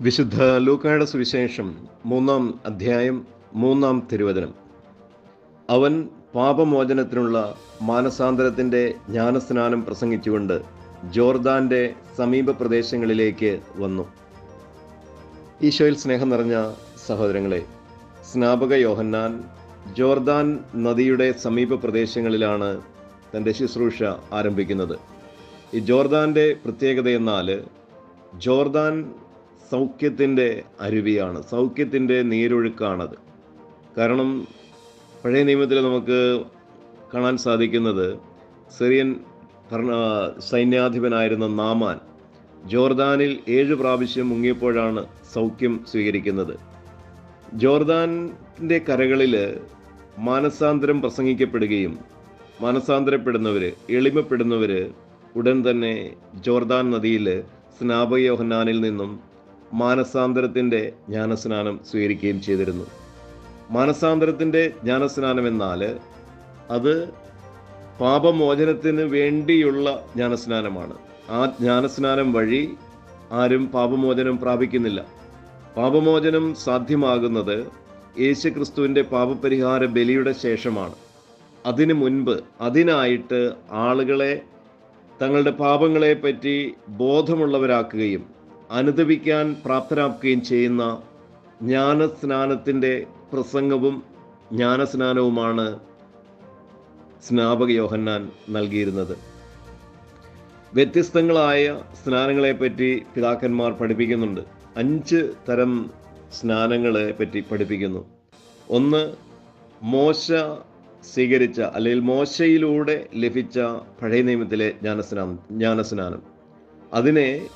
വിശുദ്ധ ലൂക്കായുടെ സുവിശേഷം മൂന്നാം അധ്യായം മൂന്നാം തിരുവചനം. അവൻ പാപമോചനത്തിനുള്ള മാനസാന്തരത്തിന്റെ ജ്ഞാനസ്നാനം പ്രസംഗിച്ചുകൊണ്ട് ജോർദാന്റെ സമീപ പ്രദേശങ്ങളിലേക്ക് വന്നു. ഈശോയിൽ സ്നേഹം നിറഞ്ഞ സഹോദരങ്ങളെ സ്നാപക യോഹന്നാൻ ജോർദാൻ നദിയുടെ സമീപ പ്രദേശങ്ങളിലാണ് തന്റെ ശുശ്രൂഷ ആരംഭിക്കുന്നത്. ഈ ജോർദാന്റെ പ്രത്യേകത എന്നാൽ ജോർദാൻ സൗഖ്യത്തിന്റെ അരുവിയാണ് സൗഖ്യത്തിന്റെ നീരൊഴുക്കാണത്. കാരണം പഴയ നിയമത്തിൽ നമുക്ക് കാണാൻ സാധിക്കുന്നത് സിറിയൻ ഭരണ സൈന്യാധിപനായിരുന്ന നാമാൻ ജോർദാനിൽ ഏഴ് പ്രാവശ്യം മുങ്ങിയപ്പോഴാണ് സൗഖ്യം സ്വീകരിക്കുന്നത്. ജോർദാനിന്റെ കരകളിൽ മാനസാന്തരം പ്രസംഗിക്കപ്പെടുകയും മാനസാന്തരപ്പെടുന്നവർ എളിമപ്പെടുന്നവർ ഉടൻ തന്നെ ജോർദാൻ നദിയിൽ സ്നാപയോഹനാനിൽ നിന്നും മാനസാന്തരത്തിന്റെ ജ്ഞാനസ്നാനം സ്വീകരിക്കുകയും ചെയ്തിരുന്നു. മാനസാന്തരത്തിന്റെ ജ്ഞാനസ്നാനം എന്നാൽ അത് പാപമോചനത്തിന് വേണ്ടിയുള്ള ജ്ഞാനസ്നാനമാണ്. ആ ജ്ഞാനസ്നാനം വഴി ആരും പാപമോചനം പ്രാപിക്കുന്നില്ല. പാപമോചനം സാധ്യമാകുന്നത് യേശുക്രിസ്തുവിന്റെ പാപപരിഹാര ബലിയുടെ ശേഷമാണ്. അതിനു മുൻപ് അതിനായിട്ട് ആളുകളെ തങ്ങളുടെ പാപങ്ങളെ പറ്റി ബോധമുള്ളവരാക്കുകയും അനുദപിക്കാൻ പ്രാപ്തരാക്കുകയും ചെയ്യുന്ന ജ്ഞാനസ്നാനത്തിന്റെ പ്രസംഗവും ജ്ഞാനസ്നാനവുമാണ് സ്നാപക യോഹന്നാൻ നൽകിയിരുന്നത്. വ്യത്യസ്തങ്ങളായ സ്നാനങ്ങളെപ്പറ്റി പിതാക്കന്മാർ പഠിപ്പിക്കുന്നുണ്ട്. അഞ്ച് തരം സ്നാനങ്ങളെ പറ്റി പഠിപ്പിക്കുന്നു. ഒന്ന് മോശ സ്വീകരിച്ച അല്ലെങ്കിൽ മോശയിലൂടെ ലഭിച്ച പഴയ നിയമത്തിലെ ജ്ഞാനസ്നാനം ജ്ഞാനസ്നാനം. അതിനെ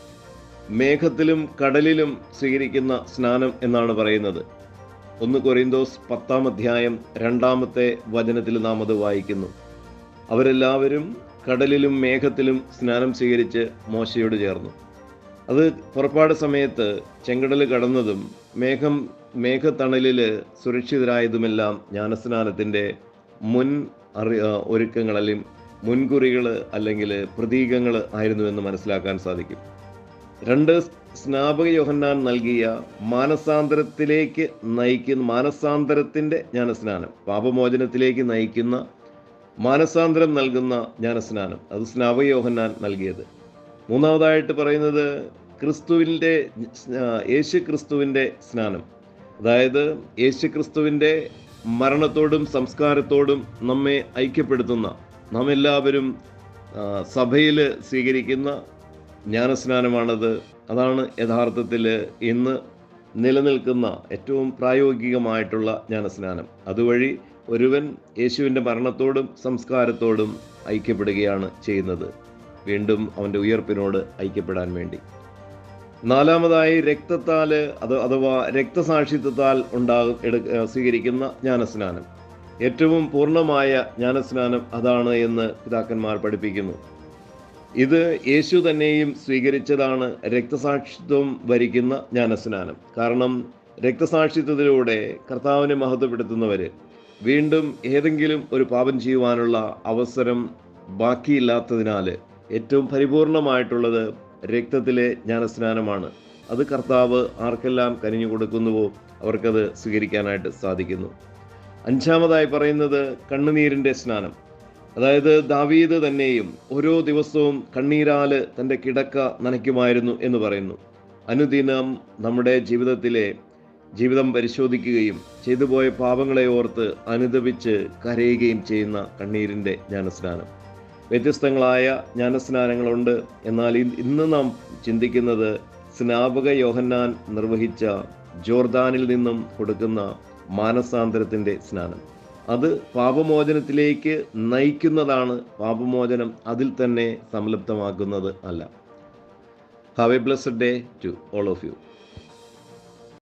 മേഘത്തിലും കടലിലും സ്വീകരിക്കുന്ന സ്നാനം എന്നാണ് പറയുന്നത്. ഒന്ന് കൊറിന്തോസ് പത്താം അധ്യായം രണ്ടാമത്തെ വചനത്തിൽ നാം അത് വായിക്കുന്നു. അവരെല്ലാവരും കടലിലും മേഘത്തിലും സ്നാനം സ്വീകരിച്ച് മോശയോട് ചേർന്നു. അത് പുറപ്പാട് സമയത്ത് ചെങ്കടൽ കടന്നതും മേഘം മേഘത്തണലിൽ സുരക്ഷിതരായതുമെല്ലാം ജ്ഞാനസ്നാനത്തിന്റെ മുൻ അറി ഒരുക്കങ്ങൾ അല്ലെങ്കിൽ മുൻകുറികൾ അല്ലെങ്കിൽ പ്രതീകങ്ങൾ ആയിരുന്നു എന്ന് മനസ്സിലാക്കാൻ സാധിക്കും. രണ്ട് സ്നാപക യോഹന്നാൻ നൽകിയ മാനസാന്തരത്തിലേക്ക് നയിക്കുന്ന മാനസാന്തരത്തിന്റെ ജ്ഞാനസ്നാനം പാപമോചനത്തിലേക്ക് നയിക്കുന്ന മാനസാന്തരം നൽകുന്ന ജ്ഞാനസ്നാനം അത് സ്നാപക യോഹന്നാൻ നൽകിയത്. മൂന്നാമതായിട്ട് പറയുന്നത് ക്രിസ്തുവിന്റെ യേശു ക്രിസ്തുവിന്റെ സ്നാനം. അതായത് യേശു ക്രിസ്തുവിന്റെ മരണത്തോടും സംസ്കാരത്തോടും നമ്മെ ഐക്യപ്പെടുത്തുന്ന നാം എല്ലാവരും സഭയിൽ സ്വീകരിക്കുന്ന ജ്ഞാനസ്നാനമാണത്. അതാണ് യഥാർത്ഥത്തിൽ ഇന്ന് നിലനിൽക്കുന്ന ഏറ്റവും പ്രായോഗികമായിട്ടുള്ള ജ്ഞാനസ്നാനം. അതുവഴി ഒരുവൻ യേശുവിന്റെ മരണത്തോടും സംസ്കാരത്തോടും ഐക്യപ്പെടുകയാണ് ചെയ്യുന്നത്. വീണ്ടും അവന്റെ ഉയർപ്പിനോട് ഐക്യപ്പെടാൻ വേണ്ടി. നാലാമതായി രക്തത്താൽ അത് അഥവാ രക്തസാക്ഷിത്വത്താൽ ഉണ്ടാകും സ്വീകരിക്കുന്ന ജ്ഞാനസ്നാനം. ഏറ്റവും പൂർണമായ ജ്ഞാനസ്നാനം അതാണ് എന്ന് പിതാക്കന്മാർ പഠിപ്പിക്കുന്നു. ഇത് യേശു തന്നെയും സ്വീകരിച്ചതാണ് രക്തസാക്ഷിത്വം വരിക്കുന്ന ജ്ഞാനസ്നാനം. കാരണം രക്തസാക്ഷിത്വത്തിലൂടെ കർത്താവിനെ മഹത്വപ്പെടുത്തുന്നവർ വീണ്ടും ഏതെങ്കിലും ഒരു പാപം ചെയ്യുവാനുള്ള അവസരം ബാക്കിയില്ലാത്തതിനാൽ ഏറ്റവും പരിപൂർണമായിട്ടുള്ളത് രക്തത്തിലെ ജ്ഞാനസ്നാനമാണ്. അത് കർത്താവ് ആർക്കെല്ലാം കനിഞ്ഞു കൊടുക്കുന്നുവോ അവർക്കത് സ്വീകരിക്കാനായിട്ട് സാധിക്കുന്നു. അഞ്ചാമതായി പറയുന്നത് കണ്ണുനീരിന്റെ സ്നാനം. അതായത് ദാവീദ് തന്നെയും ഓരോ ദിവസവും കണ്ണീരാൽ തന്റെ കിടക്ക നനയ്ക്കുമായിരുന്നു എന്ന് പറയുന്നു. അനുദിനം നമ്മുടെ ജീവിതത്തിലെ ജീവിതം പരിശോധിക്കുകയും ചെയ്തുപോയ പാപങ്ങളെ ഓർത്ത് അനുദപിച്ച് കരയുകയും ചെയ്യുന്ന കണ്ണീരിന്റെ ജ്ഞാനസ്നാനം. വ്യത്യസ്തങ്ങളായ ജ്ഞാനസ്നാനങ്ങളുണ്ട്. എന്നാൽ ഇന്ന് നാം ചിന്തിക്കുന്നത് സ്നാപക യോഹന്നാൻ നിർവഹിച്ച ജോർദാനിൽ നിന്നും കൊടുക്കുന്ന മാനസാന്തരത്തിന്റെ സ്നാനം. അത് പാപമോചനത്തിലേക്ക് നയിക്കുന്നതാണ് പാപമോചനം. അതിൽ തന്നെ സംലപ്തമാക്കുന്നത് അല്ല. Have a blessed day to all of you